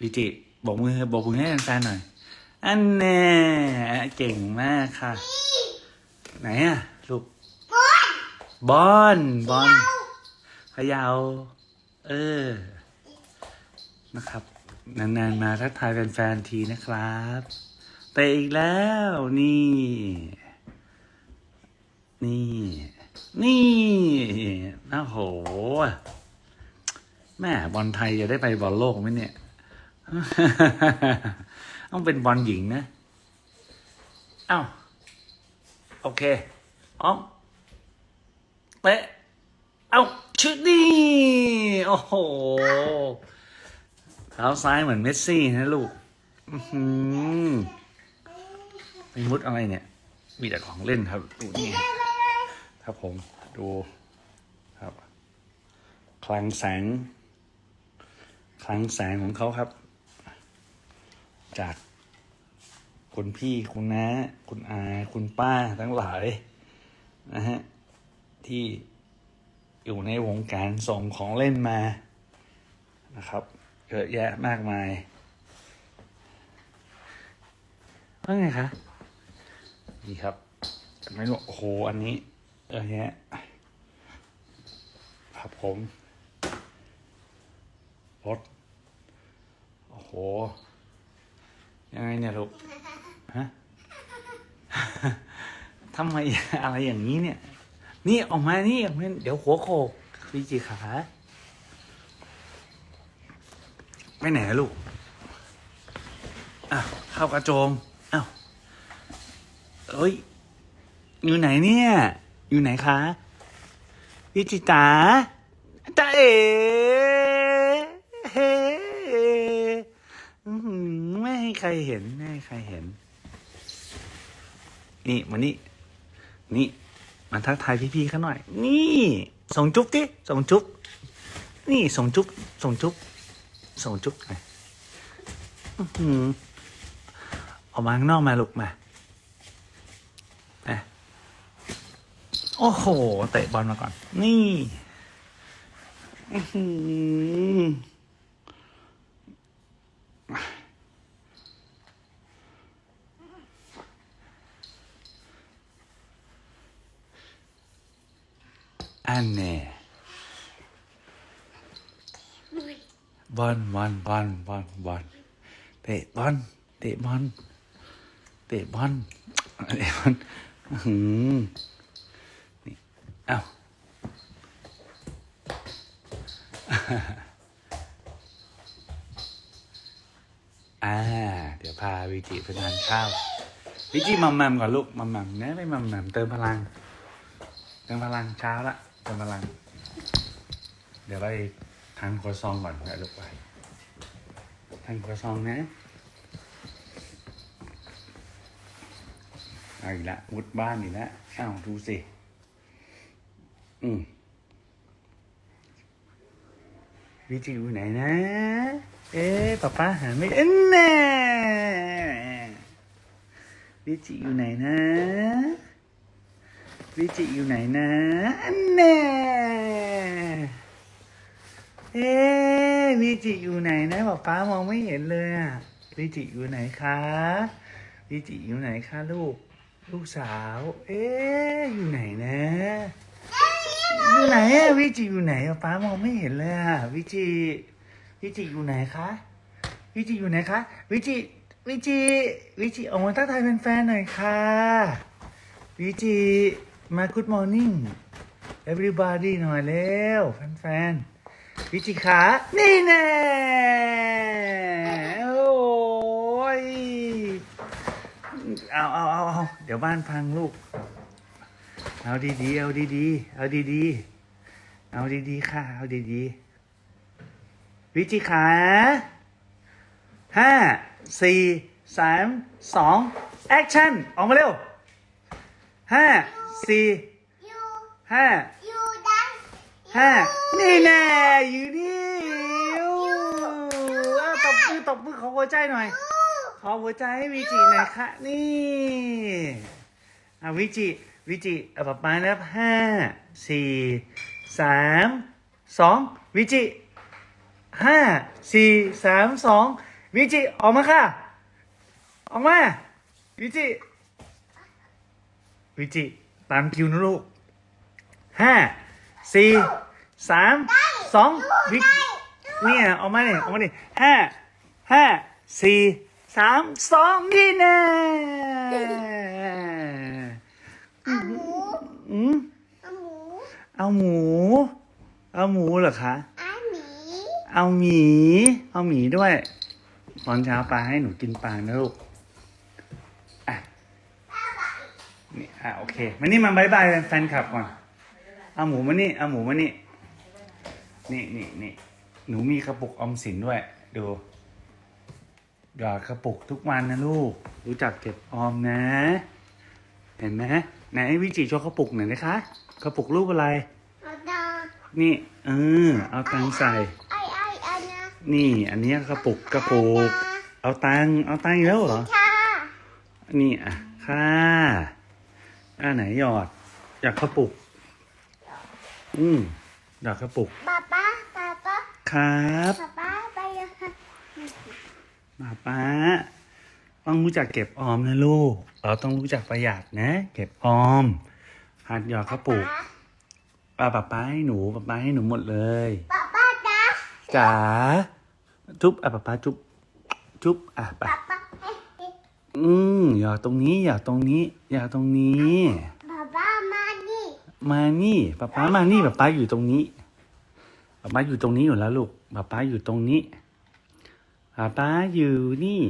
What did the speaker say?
วิจิบอกมือบอกมือให้แฟนๆหน่อย อันแน่เก่งมากค่ะ ไหนอะลูกบอลบอลเยาวเออ นะครับ นานๆมาทักทายแฟนๆทีนะครับเตะอีกแล้วนี่ นี่ นี่โอ้โห แม่บอลไทยจะได้ไปบอลโลกไหมเนี่ย ต้องเป็นบอลหญิงนะเอ้าโอเคอ๋อเตะเอ้าชุดนี่โอ้โหเท้าซ้ายเหมือนเมสซี่นะลูกอือหือไปมุดอะไรเนี่ย มีแต่ของเล่นครับดูนี่ครับผมดูครับ คลังแสง คลังแสงของเขาครับ จากคุณพี่คุณน้าคุณอาคุณป้าทั้งหลายนะฮะที่อยู่ในวงการส่งของเล่นมานะครับเยอะแยะมากมายว่าไงคะนี่ครับไม่รู้โอ้โหอันนี้เยอะแยะครับผมรถโอ้โห ยังไงเนี่ยลูก ฮะทำไมอะไรอย่างนี้เนี่ย นี่ออกมา นี่ออกมาเดี๋ยวหัวโขกพี่จีขา ไปไหนลูก อ้าวเข้ากระโจม อ้าวเอ้ย อยู่ไหนเนี่ย อยู่ไหนคะพี่จิตาตาเอ๋เฮ้อื้อหือไม่ ใครเห็นไม่ใครเห็น นี่มานี่นี่มาทักทายพี่ๆเขาหน่อย นี่ส่งจุ๊บดิส่งจุ๊บนี่ส่งจุ๊บส่งจุ๊บส่งจุ๊บหน่อยอื้ออกมาข้างนอกมาลูกมาอะโอ้โหเตะบอลมาก่อน นี่ อื อหืออันแน่บอลบอลบอลบอลบอลเตะบอลเตะบอลเตะบอลเตะบอลหือนี่เอ้าอ่า เดี๋ยวพาวิจิไปทานข้าววิจิมัมมัมก่อนลูกมัมมัมนะไม่มัมมัมเติมพลัง เติมพลังเช้าละ เติมพลัง เดี๋ยวไปทานครัวซองก่อนนะลูกไปทานครัวซองนะเอาอีกละมุดบ้านอีกละอ้าวดูสิ อืมวิจิอยู่ไหนนะ เอ๊ะป๊าป้าหาไม่เอ็นแน่วิจิอยู่ไหนนะ วิจิอยู่ไหนนะอันแน่เอ๊วิจิอยู่ไหนนะป๊าป้ามองไม่เห็นเลยอะวิจิอยู่ไหนคะวิจิอยู่ไหนคะลูก ลูกสาว เอ๊อยู่ไหนนะอยู่ไหนอะวิจิอยู่ไหนป๊ามองไม่เห็นเลยอะวิจิวิจิอยู่ไหนคะวิจิอยู่ไหนคะวิจิวิจิวิจิออกมาทักทายแฟนๆหน่อยค่ะวิจิ มา good morning everybody หน่อยเร็วแฟนๆวิจิขา นี่แน่โอ้ยเอาเอาเอาเอาเดี๋ยวบ้านพังลูก เอาดีๆ เอาดีๆ เอาดีๆ เอาดีๆ ค่ะ เอาดีๆ วิจิขาห้าสี่สามสองแอคชั่น ออกมาเร็ว ห้าสี่อยู่ห้าอยู่ดังห้านี่แน่อยู่นี่เอาตบมือตบมือขอหัวใจหน่อย ขอหัวใจให้วิจิหน่อยค่ะนี่อาวิจิวิจิเอาปะมานับห้าสี่สามสองวิจิห้าสี่สามสองวิจิออกมาค่ะ ออกมาวิจิ วิจิ ตามคิวนะลูกห้าสี่สามสองวิจิเนี่ยออกมาเนี่ยออกมาดิห้าห้าสี่สามสองนี่แน่เอาหมูอืมเอาหมูเอาหมู เอาหมูเหรอคะเอาหมีเอาหมี เอาหมีด้วย ตอนเช้าปลาให้หนูกินปลานะลูก อะ นี่ อะโอเคมานี่มาบายบายแฟนคลับก่อนเอาหมูมานี่เอาหมูมานี่นี่นี่นี่หนูมีกระปุกออมสินด้วย ดูหยอดกระปุกทุกวันนะลูก รู้จักเก็บออมนะ เห็นไหมไหนวิจิโชว์กระปุกหน่อยนะคะกระปุกรูปอะไร เอาดานี่ เออ เอาตังค์ใส่ ไอ้ไอ้อันนะนี่อันเนี้ยกระปุกกระปุก เอาตังค์เอาตังค์อีกแล้วเหรอ ค่ะ นี่อะค่า อ่าไหนหยอดหยอดกระปุก อืมหยอดกระปุก ป๊าป๊าป๊าป๊าครับป๊าป๊าไปยังค่ะมาป้า ต้องรู้จักเก็บออมนะลูก เราต้องรู้จักประหยัดนะ เก็บออม หัดหยอดกระปุกป้าป้าป้าให้หนูป้าป้าให้หนูหมดเลยป๊าป๊าจ้าจ๋าจุ๊บอะป้าป้าจุ๊บจุ๊บอะไปป๊าป๊าเฮ้ย อืมอย่าตรงนี้ อย่าตรงนี้ อย่าตรงนี้ ป๊าป๊ามานี่มานี่ป๊าป๊ามานี่ป๊าป๊าอยู่ตรงนี้ป๊าป๊าอยู่ตรงนี้อยู่แล้วลูกป๊าป๊าอยู่ตรงนี้ป๊าป๊าอยู่นี่